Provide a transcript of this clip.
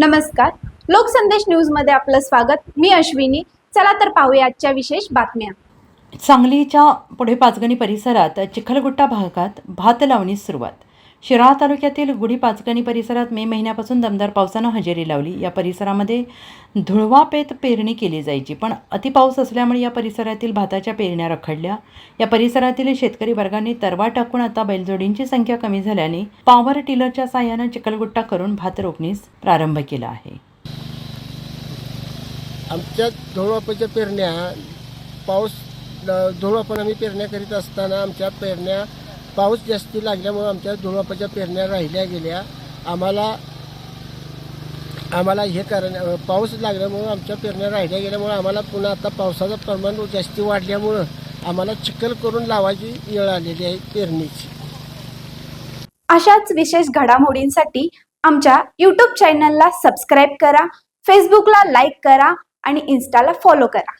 नमस्कार. लोकसंदेश न्यूजमध्ये आपलं स्वागत. मी अश्विनी. चला तर पाहूया आजच्या विशेष बातम्या. सांगलीच्या पुढे पाचगणी परिसरात चिखलगुट्टा भागात भात लावणीस सुरुवात. शिराळा तालुक्यातील गुढी पाचगणी परिसरात मे महिन्यापासून दमदार पावसानं हजेरी लावली. या परिसरामध्ये धुळवापेत पेरणी केली जायची पण अतिपाऊस असल्यामुळे या परिसरातील भाताच्या पेरण्या रखडल्या. या परिसरातील शेतकरी वर्गाने तरवा टाकून आता बैलजोडींची संख्या कमी झाल्याने पॉवर टिलरच्या साह्यानं चिखलगुट्टा करून भात रोखणीस प्रारंभ केला आहे. आमच्या धुळवापाच्या पेरण्या पाऊस धुळवापण आम्ही पेरण्या करीत असताना आमच्या पेरण्या पाऊस जास्ती लागल्यामुळं आमच्या धुळवापाच्या पेरण्या राहिल्या गेल्या. आम्हाला आम्हाला हे कारण पाऊस लागल्यामुळं आमच्या पेरण्या राहिल्या गेल्यामुळं आम्हाला पुन्हा आता पावसाचं प्रमाण जास्ती वाढल्यामुळं आम्हाला चिखल करून लावायची वेळ आलेली आहे पेरणीची. अशाच विशेष घडामोडींसाठी आमच्या यूट्यूब चॅनलला सबस्क्राईब करा फेसबुकला लाईक करा आणि इन्स्टाला फॉलो करा.